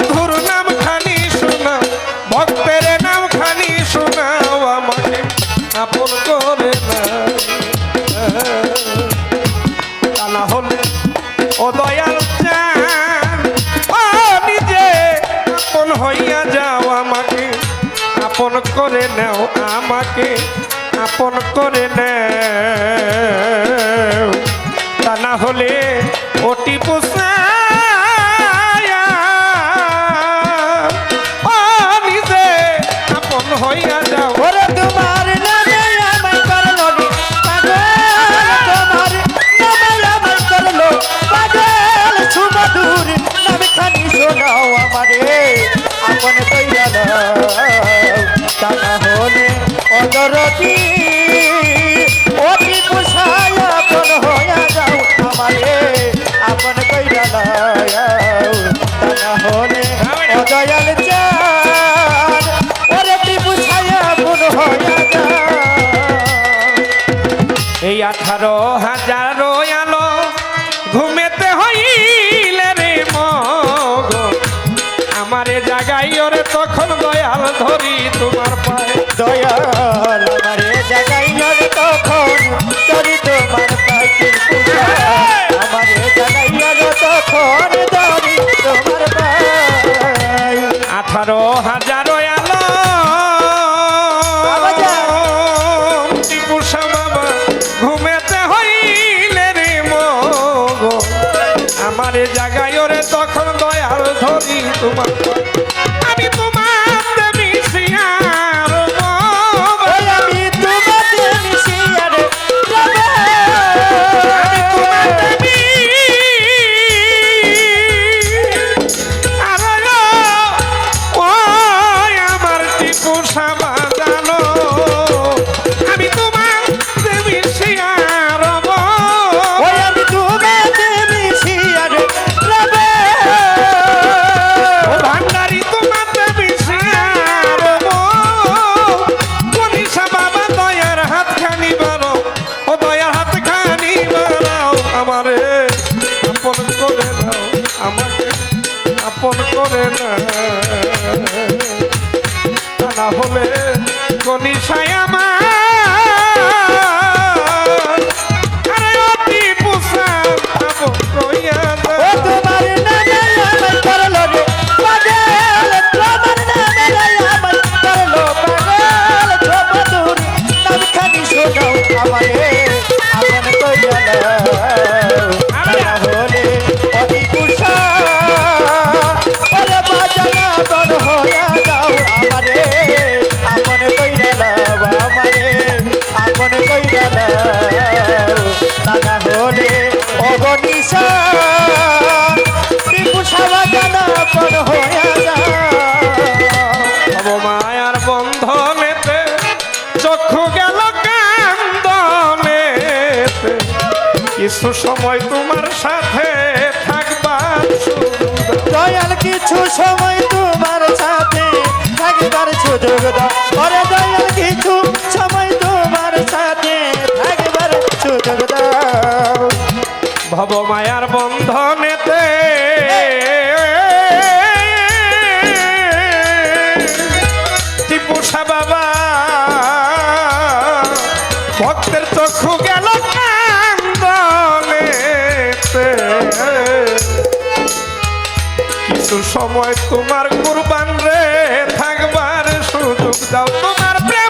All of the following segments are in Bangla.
সাধুর শোনা ভক্তের নাম খানি শোনাও আমাকে আপন করে তা না হলে ও দয়াল নিজে আপন হইয়া আমাকে, আপন করে নাও আমাকে, আপন করে নেও। তা না হলে ওটি Olha tu, Mari. তখন দয়াল ধরি তোমার। হলে কনিসায়া সময় তোমার সাথে থাকবার দয়াল কিছু সময় তোমার সাথে থাকবার সুযোগ দাও। দয়াল কিছু সময় তোমার সাথে থাকবার সুযোগ দাও। ভব মায়ার বন্ধনে সময় তোমার কুরবান রে থাকবার সুযোগ দাও। তোমার প্রেম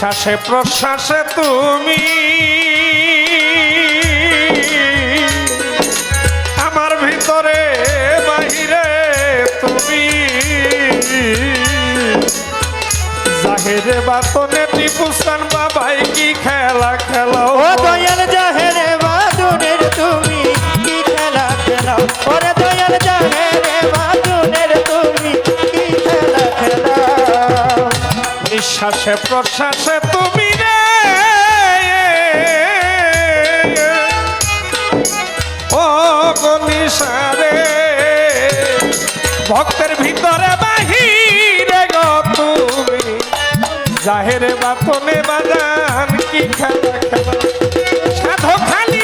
নিঃশ্বাসে প্রশ্বাসে তুমি। আমার ভিতরে, বাহিরে তুমি। জাহেরে বাতনে টিপুসান বাবাই কি খেলা খেলা ও দয়াল জাহেরে নিঃশ্বাসে প্রশ্বাসে তুমি রে। ও নিশারে, ভক্তের ভিতরে বাহিরে গো তুমি। জাহেরে তুমি বাজান কি খেলা খেলা। সাধু খালি